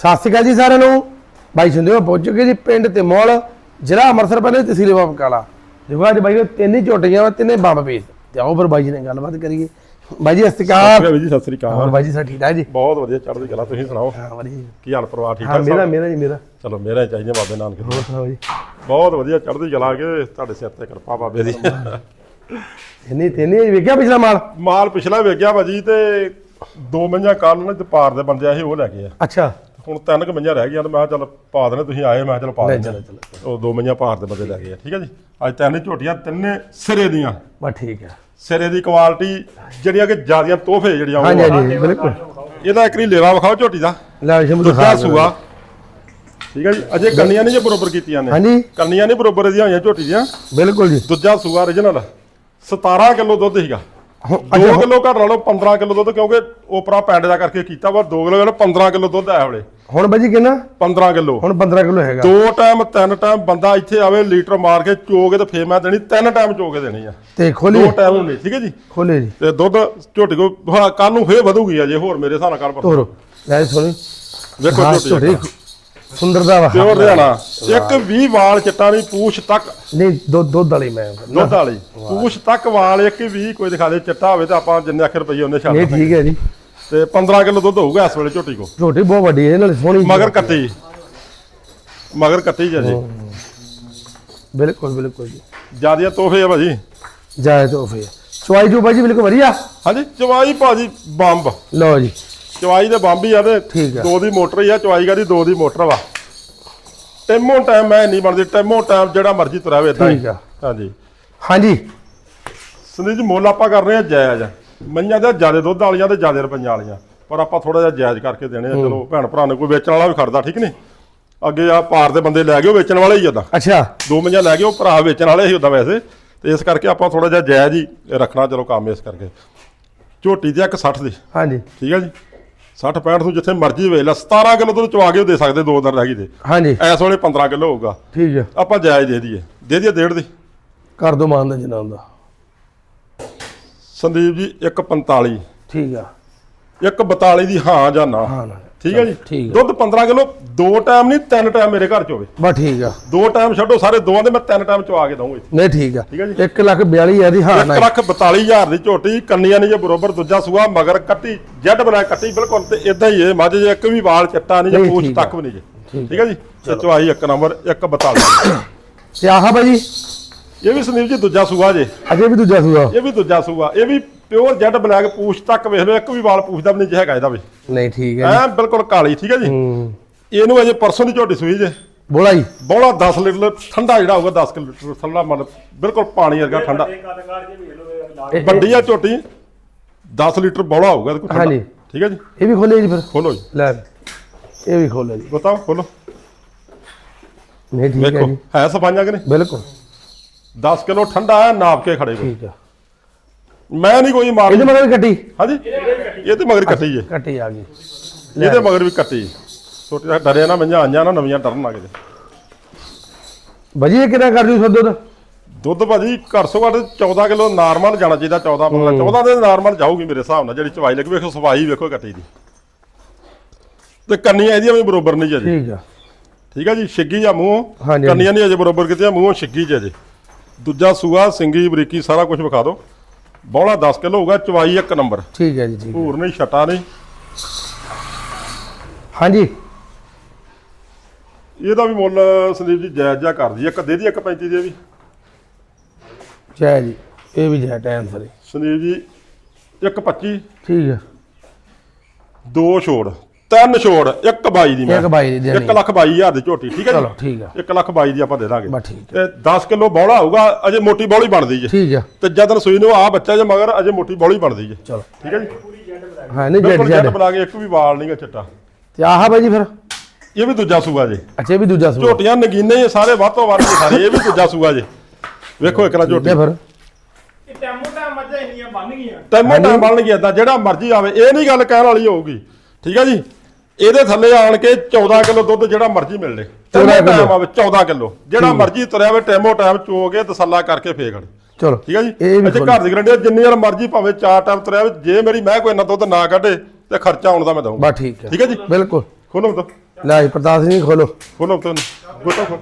ਸਤਿ ਸ਼੍ਰੀ ਅਕਾਲ ਜੀ ਸਾਰਿਆਂ ਨੂੰ। ਬਾਈ ਸੰਦੇ ਹੋ ਪਹੁੰਚ ਚੁੱਕੇ ਜੀ ਪਿੰਡ ਤੇ ਮੋਲ ਜ਼ਿਲ੍ਹਾ ਅੰਮ੍ਰਿਤਸਰ ਪਹਿਲੇ ਤਹਿਸੀਲ ਬਾਬਕਾਲਾ ਦੇਖੋ ਅੱਜ ਬਾਈ ਕੋਲ ਤਿੰਨ ਹੀ ਝੋਟੀਆਂ ਵਾ ਤਿੰਨੇ ਬੰਬ ਪੀਸ ਤੇ ਆਓ ਫਿਰ ਬਾਈ ਜੀ ਨਾਲ ਗੱਲਬਾਤ ਕਰੀਏ। ਬਾਈ ਜੀ ਸਤਿ ਸ਼੍ਰੀ ਅਕਾਲ। ਜੀ ਸਤਿ ਸ੍ਰੀ ਹੋਰ ਅਕਾਲ ਬਾਈ ਜੀ ਸਭ ਠੀਕ ਠਾਕ ਜੀ? ਬਹੁਤ ਵਧੀਆ ਚੜ੍ਹਦੀ ਕਲਾ ਤੁਸੀਂ ਸੁਣਾਓ? ਹਾਂ ਵਧੀਆ ਕੀ ਹਾਲ ਪਰਿਵਾਰ ਠੀਕ ਹਾਂ ਠਾਕ ਮੇਰਾ ਮੇਰਾ ਜੀ ਮੇਰਾ। ਚਲੋ ਮੇਰਾ ਚਾਹੀਦਾ ਬਾਬੇ ਨਾਨਕ। ਹੋਰ ਸੁਣਾਓ ਜੀ? ਬਹੁਤ ਵਧੀਆ ਚੜ੍ਹਦੀ ਕਲਾ ਕੇ ਤੁਹਾਡੇ ਸਿਰ ਤੇ ਕਿਰਪਾ ਬਾਬੇ ਦੀ। ਤਿੰਨੇ ਤਿੰਨੇ ਵੇਖਿਆ ਪਿਛਲਾ ਮਾਲ? ਮਾਲ ਪਿਛਲਾ ਵੇਖਿਆ ਭਾਜੀ ਤੇ ਦੋ ਮੰਝਾਂ ਕੱਲ ਨਾ ਤੇ ਪਾਰ ਦੇ ਬੰਦੇ ਆਏ ਉਹ ਲੈ ਗਏ ਆ। ਅੱਛਾ। ਹੁਣ ਤਿੰਨ ਕੁ ਮੰਝਾਂ ਰਹਿ ਗਈਆਂ ਤੇ ਮੈਂ ਕਿਹਾ ਚੱਲ ਪਾ ਦੇਣੇ ਤੁਸੀਂ ਆਏ ਮੈਂ ਕਿਹਾ ਚੱਲ ਪਾ ਲੈ ਦੇਣੇ ਚਲੋ ਉਹ ਦੋ ਮੰਝਾਂ ਪਾਰ ਦੇ ਬੰਦੇ ਲੈ ਗਏ ਆ ਠੀਕ ਹੈ ਜੀ? ਅੱਜ ਤਿੰਨ ਝੋਟੀਆਂ ਤਿੰਨੇ ਸਿਰੇ ਦੀਆਂ। ਬਸ ਠੀਕ ਹੈ। ਸਿਰੇ ਦੀ ਕੁਆਲਿਟੀ ਜਿਹੜੀਆਂ ਕਿ ਜਿਆਦੀਆਂ ਤੋਹਫੇ ਜਿਹੜੀਆਂ ਉਹ ਹਾਂਜੀ ਆ। ਹਾਂਜੀ ਬਿਲਕੁਲ। ਇਹਦਾ ਇੱਕ ਰੀ ਲੇਵਾ ਵਿਖਾਓ ਝੋਟੀ ਦਾ। ਲੈ ਸ਼ਮੂ ਦੂਜਾ ਸੂਆ। ਠੀਕ ਹੈ ਜੀ? ਅਜੇ ਕੰਨੀਆਂ ਨਹੀਂ ਜੇ ਬਰੋਬਰ ਕੀਤੀਆਂ ਨੇ। ਹਾਂਜੀ। ਕੰਨੀਆਂ ਨਹੀਂ ਬਰੋਬਰ ਇਹਦੀਆਂ ਹੋਈਆਂ ਝੋਟੀ ਦੀਆਂ। ਬਿਲਕੁਲ ਜੀ। ਦੂਜਾ ਸੂਆ origignal 17 ਕਿਲੋ ਦੁੱਧ ਸੀਗਾ। ਹੁਣ- 2 ਕਿਲੋ ਘੱਟ ਲਾ ਲਓ 15 ਕਿਲੋ ਦੁੱਧ ਕਿਉਂਕਿ ਉਪਰਾ ਪੈਂਡ ਦਾ ਕਰਕੇ ਕੀਤਾ ਵਾ 2 ਕਿਲੋ 15 ਕਿਲੋ ਦੁੱਧ ਆਇਆ ਹਲੇ ਹੁਣ ਬਾਈ ਜੀ ਕਿੰਨਾ? 15 ਕਿਲੋ। ਹੁਣ 15 ਕਿਲੋ ਹੈਗਾ। ਦੋ ਟਾਈਮ ਤਿੰਨ ਟਾਈਮ ਬੰਦਾ ਇੱਥੇ ਆਵੇ ਲੀਟਰ ਮਾਰ ਕੇ ਚੋਗੇ ਤੇ ਫੇਰ ਮੈਂ ਦੇਣੀ ਤਿੰਨ ਟਾਈਮ ਚੋਗੇ ਦੇਣੀ ਆ। ਤੇ ਖੋਲੀ ਦੋ ਟਾਈਮ ਹੁੰਦੇ ਠੀਕ ਹੈ ਜੀ? ਖੋਲੇ ਜੀ। ਤੇ ਦੁੱਧ ਝੋਟੀ ਕੋ ਕੱਲ ਨੂੰ ਫੇਰ ਵਧੂਗੀ ਅਜੇ ਹੋਰ ਮੇਰੇ ਹਿਸਾਬ ਨਾਲ ਕੱਲ ਤੋਰੋ। ਲੈ ਸੁਣੀ ਵੇਖੋ ਹਾਂ ਝੋਟੀ ਸੁੰਦਰਦਾ ਵਾ। ਪਿਓਰ ਹਰਿਆਣਾ ਇੱਕ 20 ਵਾਲ ਚਿੱਟਾ ਨਹੀਂ ਪੂਛ ਤੱਕ। ਨਹੀਂ ਦੁੱਧ ਦੁੱਧ ਵਾਲੀ ਮੈਂ। ਦੁੱਧ ਵਾਲੀ। ਪੂਛ ਤੱਕ ਵਾਲ ਇੱਕ 20 ਕੋਈ ਦਿਖਾ ਦੇ ਚਿੱਟਾ ਹੋਵੇ ਤਾਂ ਆਪਾਂ ਜਿੰਨੇ ਅੱਖ ਰੁਪਏ ਉਹਨੇ ਛੱਡ ਨਹੀਂ। ਠੀਕ ਹੈ ਜੀ। ਤੇ 15 ਕਿਲੋ ਦੁੱਧ ਹੋਊਗਾ ਇਸ ਵੇਲੇ ਝੋਟੀ ਕੋ ਝੋਟੀ ਬਹੁਤ ਵੱਡੀ ਹੈ ਨਾਲੇ ਸੋਹਣੀ ਮਗਰ ਕੱਟੀ ਮਗਰ ਕੱਟੀ ਜੀ ਬਿਲਕੁਲ ਬਿਲਕੁਲ ਜੀ। ਜਿਆਦੀਆਂ ਤੋਹਫੇ ਆ ਭਾਜੀ। ਜਾਏ ਤੋਂ ਫੇ ਚੁਆਈ ਜੋ ਬਾਜੀ ਬਿਲਕੁਲ ਵਧੀਆ? ਹਾਂਜੀ ਚਵਾਈ ਭਾਜੀ ਬੰਬ। ਲਓ ਜੀ। ਚਵਾਈ ਦੇ ਬੰਬ ਹੀ ਆ ਤੇ। ਦੋ ਦੀ ਮੋਟਰ ਹੀ ਆ ਚਵਾਈ ਦੀ ਦੋ ਦੀ ਮੋਟਰ ਵਾ। ਟੈਮੋ ਟਾਈਮ ਮੈਂ ਨਹੀਂ ਬਣਦੀ ਟੈਮੋ ਟਾਈਮ ਜਿਹੜਾ ਮਰਜ਼ੀ ਤੁਰਾਵੇ ਇਦਾਂ ਠੀਕ ਆ। ਹਾਂਜੀ। ਹਾਂਜੀ। ਸੰਦੀਪ ਜੀ ਮੁੱਲ ਆਪਾਂ ਕਰ ਰਹੇ ਆ ਜਾਇਜ਼। ਮਈਆਂ ਦਾ ਜਿਆਦੇ ਦੁੱਧ ਵਾਲੀਆਂ ਤੇ ਜਿਆਦੇ ਰੁਪਈਆਂ ਵਾਲੀਆਂ। ਪਰ ਆਪਾਂ ਥੋੜਾ ਜਿਹਾ ਜਾਇਜ਼ ਕਰਕੇ ਦੇਣੇ ਆ। ਚਲੋ ਭੈਣ ਭਰਾ ਨੇ ਕੋਈ ਵੇਚਣ ਵਾਲਾ ਵੀ ਖੜਦਾ ਠੀਕ ਨਹੀਂ? ਅੱਗੇ ਆ ਪਾਰ ਦੇ ਬੰਦੇ ਲੈ ਗਏ ਉਹ ਵੇਚਣ ਵਾਲੇ ਹੀ ਓਦਾਂ। ਅੱਛਾ। ਦੋ ਮਈਆਂ ਲੈ ਗਏ ਉਹ ਭਰਾ ਵੇਚਣ ਵਾਲੇ ਹੀ ਉਦਾਂ ਵੈਸੇ। ਤੇ ਇਸ ਕਰਕੇ ਆਪਾਂ ਥੋੜਾ ਜਿਹਾ ਜਾਇਜ਼ ਹੀ ਰੱਖਣਾ ਚਲੋ ਕੰਮ ਇਸ ਕਰਕੇ। ਝੋਟੀ ਦੀ ਇੱਕ 60 ਦੀ। ਹਾਂਜੀ। ਠੀਕ ਹੈ ਜੀ? 60 65 ਤੋਂ ਜਿੱਥੇ ਮਰਜ਼ੀ ਵੇਚ ਲੈ 17 ਕਿਲੋ ਤੋਂ ਚਵਾ ਕੇ ਉਹ ਦੇ ਸਕਦੇ ਦੋ ਦਿਨ ਰਹਿ ਗਈ ਦੇ ਹਾਂਜੀ। ਐਸ ਵੇਲੇ 15 ਕਿਲੋ ਹੋਊਗਾ। ਠੀਕ ਹੈ ਆਪਾਂ ਜਾਇਜ਼ ਦੇ ਦਈਏ। ਦੇ ਦਈਏ ਡੇਢ ਦੀ। ਕਰ ਦੋ ਮਾਨ ਦਾ ਜਨਾਬ ਦਾ। ਸੰਦੀਪ ਜੀ 145 ਠੀਕ ਆ। 142 ਦੀ ਹਾਂ ਜਾਂ ਨਾ। ਹਾਂ ਨਾ। ਠੀਕ ਹੈ ਜੀ। ਦੁੱਧ 15 ਕਿਲੋ ਦੋ ਟਾਈਮ ਨਹੀਂ ਤਿੰਨ ਟਾਈਮ ਮੇਰੇ ਘਰ ਚ ਹੋਵੇ। ਬਸ ਠੀਕ ਆ। ਦੋ ਟਾਈਮ ਛੱਡੋ ਸਾਰੇ ਦੋਵਾਂ ਦੇ ਮੈਂ ਤਿੰਨ ਟਾਈਮ ਚਵਾ ਕੇ ਦਊਂਗਾ ਇੱਥੇ। ਨਹੀਂ ਠੀਕ ਆ। ਠੀਕ ਆ ਜੀ। 1 ਲੱਖ 42 ਹੈ ਦੀ ਹਾਂ ਨਾ 1 ਲੱਖ 42000 ਦੀ ਝੋਟੀ ਕੰਨੀਆਂ ਨਹੀਂ ਜੇ ਬਰੋਬਰ ਦੂਜਾ ਸੂਆ ਮਗਰ ਕੱਟੀ ਜੈਡ ਬਣਾ ਕੱਟੀ ਬਿਲਕੁਲ ਤੇ ਇਦਾਂ ਹੀ ਇਹ ਮੱਝ ਜੇ ਇੱਕ ਵੀ ਵਾਲ ਚੱਟਾ ਨਹੀਂ ਜੇ ਪੂਛ। ਤੱਕ ਵੀ ਨਹੀਂ ਜੇ। ਠੀਕ ਹੈ ਜੀ? ਚਵਾਈ ਇੱਕ ਨੰਬਰ 142 ਤੇ ਆਹ ਬਾਜੀ ਇਹ ਵੀ ਸੰਦੀਪ ਜੀ ਦੂਜਾ ਸੂਆ ਜੇ। ਅਜੇ ਵੀ ਦੂਜਾ ਸੂਆ। ਇਹ ਵੀ ਦੂਜਾ ਸੂਆ। ਇਹ ਵੀ ਪਿਓਰ ਜੈਡ ਬਲੈਕ ਪੂਛ ਤੱਕ ਵੇਖ ਲਓ ਇੱਕ ਵੀ ਵਾਲ ਪੂਛ ਦਾ ਵੀ ਨਹੀਂ ਜੇ ਹੈਗਾ ਇਹਦਾ ਵੀ। ਨਹੀਂ ਠੀਕ ਹੈ ਐ ਬਿਲਕੁਲ ਕਾਲੀ ਠੀਕ ਹੈ ਜੀ। ਇਹਨੂੰ ਅਜੇ ਪਰਸੋਂ ਦੀ ਝੋਟੀ ਸੂਈ ਜੇ। ਬੋਲਾ ਜੀ ਬੋਲਾ 10 ਲੀਟਰ ਠੰਡਾ ਜਿਹੜਾ ਹੋਊਗਾ 10 ਕਿਲੋ ਲੀਟਰ ਠੰਡਾ ਮਤਲਬ ਬਿਲਕੁਲ ਪਾਣੀ ਵਰਗਾ ਠੰਡਾ। ਇਹ- ਵੱਡੀ ਆ ਝੋਟੀ 10 ਲੀਟਰ ਬੋਲਾ ਹੋਊਗਾ ਕੋਲ ਠੰਡਾ। ਹਾਂਜੀ। ਠੀਕ ਹੈ ਜੀ। ਇਹ ਵੀ ਖੋਲੇ ਜੀ ਫਿਰ। ਖੋਲੋ ਜੀ। ਲੈ ਇਹ ਵੀ ਖੋਲੇ ਜੀ। ਬਤਾਓ ਖੋਲੋ। ਨਹੀਂ ਠੀਕ ਹੈ ਜੀ। ਹੈ ਸਫਾਈਆਂ ਕਿ ਨਹੀਂ? ਬਿਲਕੁਲ। 10 ਕਿਲੋ ਠੰਡਾ ਹੈ ਨਾਪ ਕੇ ਖੜੇ ਕੋਈ ਠੀਕ ਆ। ਮੈਂ ਨਹੀਂ ਕੋਈ ਮਾਰ ਇਹਦੇ ਮਗਰ ਵੀ ਕੱਟੀ? ਹਾਂਜੀ। ਇਹ ਤੇ ਮਗਰ ਕੱਟੀ ਜੇ। ਕੱਟੀ ਆ ਗਈ। ਇਹਦੇ ਮਗਰ ਵੀ ਕੱਟੀ। ਛੋਟੇ ਜਿਹੇ ਡਰੇ ਨਾ ਮੰਝਾਂ ਆਈਆਂ ਨਾ ਨਵੀਆਂ ਡਰਨ ਲੱਗ ਜੇ। ਬਾਜੀ ਇਹ ਕਿੰਨਾ ਕਰ ਦਿਓ ਸੋਦੋ ਦਾ ਦੁੱਧ ਭਾਜੀ ਘਰ ਸੋ ਘੱਟ 14 ਕਿਲੋ ਨਾਰਮਲ ਜਾਣਾ ਚਾਹੀਦਾ 14 15 14 ਦੇ ਨਾਰਮਲ ਜਾਊਗੀ ਮੇਰੇ ਹਿਸਾਬ ਨਾਲ ਜਿਹੜੀ ਚਵਾਈ ਲੱਗੀ ਵੇਖੋ ਸਫ਼ਾਈ ਵੇਖੋ ਕੱਟੀ ਦੀ। ਤੇ ਕੰਨੀਆਂ ਇਹਦੀਆਂ ਵੀ ਬਰੋਬਰ ਨਹੀਂ ਜੀ ਠੀਕ ਆ। ਠੀਕ ਹੈ ਜੀ ਛਿੱਗੀ ਜਾਂ ਮੂੰਹ। ਕੰਨੀਆਂ ਨਹੀਂ ਅਜੇ ਬਰੋਬਰ ਕੀਤੀਆਂ ਮੂੰਹੋਂ ਛਿੱਗੀ ਜੇ ਅਜੇ। ਦੂਜਾ ਸੂਆ ਸਿੰਗੀ ਬਰੀਕੀ ਸਾਰਾ ਕੁਝ ਵਿਖਾ ਦਿਓ। ਬੌਲਾ 10 ਕਿਲੋ ਹੋਊਗਾ ਚਵਾਈ ਇੱਕ ਨੰਬਰ। ਠੀਕ ਹੈ ਜੀ ਠੀਕ ਭੂਰ ਨਹੀਂ ਛਟਾ ਨਹੀਂ। ਹਾਂਜੀ। ਇਹਦਾ ਵੀ ਮੁੱਲ ਸੰਦੀਪ ਜੀ ਜਾਇਜ਼ ਜਾ ਕਰਦੀ ਇੱਕ ਦੇ ਦੀ ਇੱਕ 35 ਦੀ ਇਹ ਵੀ। ਜੈ ਜੀ ਇਹ ਵੀ ਜੈ ਟਾਈਮ ਸਰੀ ਸੰਦੀਪ ਜੀ ਇੱਕ 25 ਠੀਕ ਆ ਦੋ ਛੋੜ। ਤਿੰਨ ਛੋੜ ਇੱਕ 22 ਦੀ ਮੈਂ। ਇੱਕ ਬਾਈ ਦੀ ਦੇਣੀ ਇੱਕ ਲੱਖ 22 ਹਜ਼ਾਰ ਦੀ ਝੋਟੀ ਠੀਕ ਹੈ ਚਲੋ ਜੀ ਠੀਕ ਆ। ਇੱਕ ਲੱਖ 22 ਦੀ ਆਪਾਂ ਦੇ ਦਾਂਗੇ। ਬਸ ਠੀਕ ਤੇ 10 ਕਿਲੋ ਬੌਲਾ ਹੋਊਗਾ ਅਜੇ ਮੋਟੀ ਬੌਲੀ ਬਣਦੀ ਜੇ। ਠੀਕ ਆ। ਤੇ ਜਦ ਰਸੋਈ ਨੂੰ ਆ ਬੱਚਾ ਜੇ ਮਗਰ ਅਜੇ ਮੋਟੀ ਬੌਲੀ ਬਣਦੀ ਜੇ। ਚਲੋ। ਠੀਕ ਹੈ ਜੀ? ਹਾਂ ਨਹੀਂ ਜੱਟ ਜੱਟ ਬਣਾ ਕੇ ਇੱਕ ਵੀ ਵਾਲ ਨਹੀਂਗਾ ਚਿੱਟਾ। ਤੇ ਆਹ ਬਾਜੀ ਫਿਰ? ਇਹ ਵੀ ਦੂਜਾ ਸੂਆ ਜੇ। ਅੱਛਾ ਇਹ ਵੀ ਦੂਜਾ ਸੂਆ। ਝੋਟੀਆਂ ਨਗੀਨੇ ਹੀ ਸਾਰੇ ਵੱਧ ਤੋਂ ਵੱਧ ਸਾਰੇ ਇਹ ਵੀ ਦੂਜਾ ਸੂਆ ਜੇ। ਵੇਖੋ ਇੱਕ ਨਾ ਝੋਟੀ। ਹੈ ਫਿਰ ਟੈਮੋ ਟਾਈਮ ਮੱਝਾਂ ਇੰਨੀਆਂ ਬਣ ਗਈਆਂ। ਟੈਮੋ ਟਾਈਮ ਬਣ ਗਿਆ ਏਦਾਂ ਜਿਹੜਾ ਮਰਜ਼ੀ ਆਵੇ ਇਹ ਨਹੀਂ ਗੱਲ ਕਹਿਣ ਵਾਲੀ ਹੋਊਗੀ। ਠੀਕ ਹੈ ਜੀ? ਇਹਦੇ ਥੱਲੇ ਆਣ ਕੇ 14 ਕਿਲੋ ਦੁੱਧ ਜਿਹੜਾ ਮਰਜ਼ੀ ਮਿਲ ਲੇ। 14 ਟੈਮੋ ਕਿੱਲੋ। ਟਾਈਮ ਆਵੇ 14 ਕਿਲੋ। ਜਿਹੜਾ ਮਰਜ਼ੀ ਤੁਰਿਆ ਵੇ ਟੈਮੋ ਟਾਈਮ ਚੋ ਕੇ ਤਸੱਲਾ ਕਰਕੇ ਫੇਕੜ ਚਲੋ ਠੀਕ ਹੈ ਜੀ? ਅੱਛਾ। ਘਰ ਦੀ ਗਰੰਟੀ ਜਿੰਨੀ ਵਾਰ ਮਰਜ਼ੀ ਭਾਵੇਂ ਚਾਰ ਟਾਈਮ ਤੁਰਿਆ ਵੇ ਜੇ ਮੇਰੀ ਮੈਂ ਕੋਈ ਇੰਨਾ ਦੁੱਧ ਨਾ ਕੱਢੇ ਤੇ ਖਰਚਾ ਆਉਣ ਦਾ ਮੈਂ ਦਊਂਗਾ। ਬਸ ਠੀਕ ਹੈ। ਠੀਕ ਹੈ ਜੀ? ਬਿਲਕੁਲ। ਖੋਲੋ ਤਾਂ। ਲੈ ਜੀ ਪ੍ਰਤਾਪ ਸਿੰਘ ਖੋਲੋ। ਖੋਲੋ ਤੇ ਗੋਟਾ ਖੋਲ।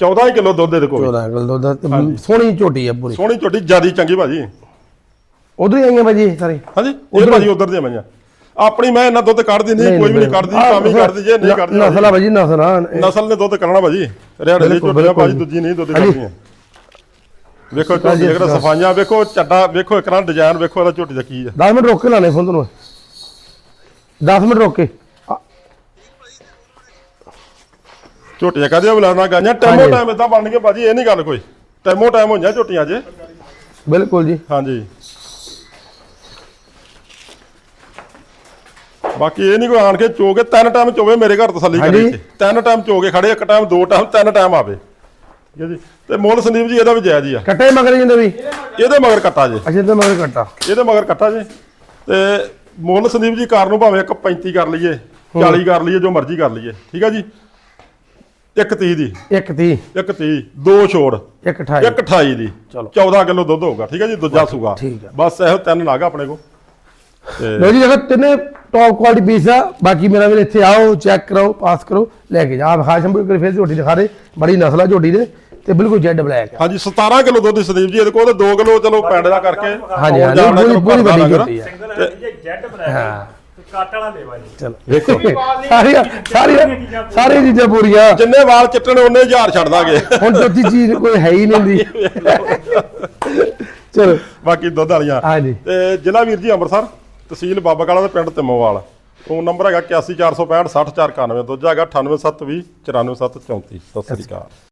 14 ਕਿਲੋ ਦੁੱਧ ਦੇ ਕੋਲ। 14 ਕਿਲੋ ਦੁੱਧ ਸੋਹਣੀ ਝੋਟੀ ਆ ਪੂਰੀ। ਸੋਹਣੀ ਝੋਟੀ ਜਿਆਦੀ ਚੰਗੀ ਭਾਜੀ। ਉਧਰ ਹੀ ਆਈਆਂ ਭਾਜੀ ਸਾਰੇ? ਹਾਂਜੀ ਇਹ ਭਾਜੀ ਉਧਰ ਦੀਆਂ ਮਈਆਂ ਆਪਣੀ ਮੈਂ ਇਹਨਾਂ ਦੁੱਧ ਕੱਢਦੀ ਨਹੀਂ ਕੋਈ ਵੀ ਨਹੀਂ ਕੱਢਦੀ ਕਾਮੀ ਕਰਦੀ ਜੇ ਨਹੀਂ ਕੱਢਦੀ ਨਸਲ ਆ ਭਾਜੀ ਨਸਲ ਆ। ਨਸਲ ਨੇ ਦੁੱਧ ਕੱਢਣਾ ਭਾਜੀ ਰਿਆੜੇ ਦੀ ਝੋਟੀਆਂ ਭਾਜੀ। ਦੂਜੀ ਨਹੀਂ ਦੁੱਧ ਹਾਂਜੀ। ਕੱਢਦੀਆਂ ਵੇਖੋ ਝੋਟੀ ਦੇ ਸਫਾਈਆਂ ਵੇਖੋ ਚੱਡਾ ਵੇਖੋ ਇਕਰਾਂ ਡਿਜ਼ਾਈਨ ਵੇਖੋ ਇਹਦਾ ਝੋਟੀ ਦਾ ਕੀ ਆ। 10 ਮਿੰਟ ਰੋਕ ਕੇ ਲਾਣੇ ਫੋਨ ਤੁਹਾਨੂੰ 10 ਮਿੰਟ ਰੋਕ ਕੇ। ਝੋਟੀਆਂ ਕਹਦੇ ਬੁਲਾਣਾ ਗਾਈਆਂ? ਟੈਮੋ ਹਾਂਜੀ। ਟਾਈਮ ਇਦਾਂ ਬਣ ਗਏ ਭਾਜੀ ਇਹ ਨਹੀਂ ਗੱਲ ਕੋਈ। ਟੈਮੋ ਟਾਈਮ ਹੋਈਆਂ ਝੋਟੀਆਂ ਜੇ। ਬਿਲਕੁਲ ਜੀ। ਹਾਂਜੀ। ਬਾਕੀ ਇਹ ਨਹੀਂ ਕੋਈ ਆਣ ਕੇ ਚੋਗੇ ਤਿੰਨ ਟਾਈਮ ਚੋਵੇ ਮੇਰੇ ਘਰ ਤਸੱਲੀ ਕਰੀ ਹਾਂਜੀ। ਇੱਥੇ। ਤਿੰਨ ਟਾਈਮ ਚੋਗੇ ਖੜੇ ਇੱਕ ਟਾਈਮ ਦੋ ਟਾਈਮ ਤਿੰਨ ਟਾਈਮ ਆਵੇ। ਠੀਕ ਹੈ ਜੀ? ਤੇ ਮੁੱਲ ਸੰਦੀਪ ਜੀ ਇਹਦਾ ਵੀ ਜਾਇਜ਼ ਹੀ ਆ। ਕੱਟੇ ਮਗਰ ਜਿੰਦੇ ਵੀ? ਇਹਦੇ ਮਗਰ ਕੱਟਾ ਜੇ। ਅੱਛਾ ਤੇ ਮਗਰ ਕੱਟਾ। ਇਹਦੇ ਮਗਰ ਕੱਟਾ ਜੇ। ਤੇ ਮੁੱਲ ਸੰਦੀਪ ਜੀ ਕਾਰ ਨੂੰ ਭਾਵੇਂ ਇੱਕ 35 ਕਰ ਲਈਏ 40 ਕਰ ਲਈਏ ਜੋ ਮਰਜ਼ੀ ਕਰ ਲਈਏ। ਠੀਕ ਆ ਜੀ? ਇੱਕ 30 ਦੀ। ਇੱਕ 30 ਇੱਕ 30 ਦੋ ਛੋੜ। ਇੱਕ 28 ਇੱਕ 28 ਦੀ। ਚਲੋ। 14 ਕਿਲੋ ਦੁੱਧ ਹੋਊਗਾ। ਠੀਕ ਹੈ ਜੀ? ਦੂਜਾ ਸੂਗਾ ਠੀਕ ਆ। ਬਸ ਇਹੋ ਤਿੰਨ ਨਾਗ ਆਪਣੇ ਕੋ ਲੋ ਜੀ ਦੇਖੋ ਤਿੰਨੇ ਟੌਪ ਕੁਆਲਿਟੀ ਪੀਸ ਆ ਬਾਕੀ ਮੇਰਾ ਵੀਰ ਇੱਥੇ ਆਓ ਚੈੱਕ ਕਰੋ ਪਾਸ ਕਰੋ ਲੈ ਕੇ ਜਾ। ਆਪ ਹਾਸ਼ਮ ਕੋਈ ਫੇਰ ਝੋਟੀ ਦਿਖਾ ਦੇ ਬੜੀ ਨਸਲ ਆ ਝੋਟੀ ਦੇ ਤੇ ਬਿਲਕੁਲ ਜੈਡ ਬਲੈਕ ਆ। ਹਾਂਜੀ 17 ਕਿਲੋ ਦੁੱਧ ਸੰਦੀਪ ਜੀ ਇਹਦੇ ਕੋਲ ਤੇ 2 ਕਿਲੋ ਚਲੋ ਪਿੰਡ ਦਾ ਕਰਕੇ ਹਾਂਜੀ ਹਾਂਜੀ ਪੂਰੀ ਪੂਰੀ ਵੱਡੀ। ਝੋਟੀ ਆ। ਸਿੰਗਲ ਹੈ ਜੀ ਜੈਟ ਬਲੈਕ ਹਾਂ। ਕੱਟ ਵਾਲਾ ਦੇਵਾ ਜੀ। ਚਲੋ ਵੇਖੋ ਸਾਰੀਆਂ ਸਾਰੀਆਂ ਸਾਰੀਆਂ ਚੀਜ਼ਾਂ ਪੂਰੀਆਂ। ਜਿੰਨੇ ਵਾਲ ਚਿੱਟਣ ਉਹਨੇ ਹਜ਼ਾਰ ਛੱਡ ਦਾਂਗੇ। ਹੁਣ ਚੌਥੀ ਚੀਜ਼ ਕੋਈ ਹੈ ਹੀ ਨਹੀਂ ਦੀ ਚਲੋ। ਬਾਕੀ ਦੁੱਧ ਵਾਲੀਆਂ। ਹਾਂਜੀ। ਤੇ ਜ਼ਿਲ੍ਹਾ ਵੀਰ ਜੀ ਅੰਮ੍ਰਿਤਸਰ। ਤਹਿਸੀਲ ਬਾਬਾ ਕਾਲਾ ਤੇ ਪਿੰਡ ਤਿੰਮੋਵਾਲ। ਫੋਨ ਨੰਬਰ ਹੈਗਾ 814656 60491 ਦੂਜਾ ਹੈਗਾ 98720 94734 ਸਤਿ ਸ੍ਰੀ ਅਕਾਲ।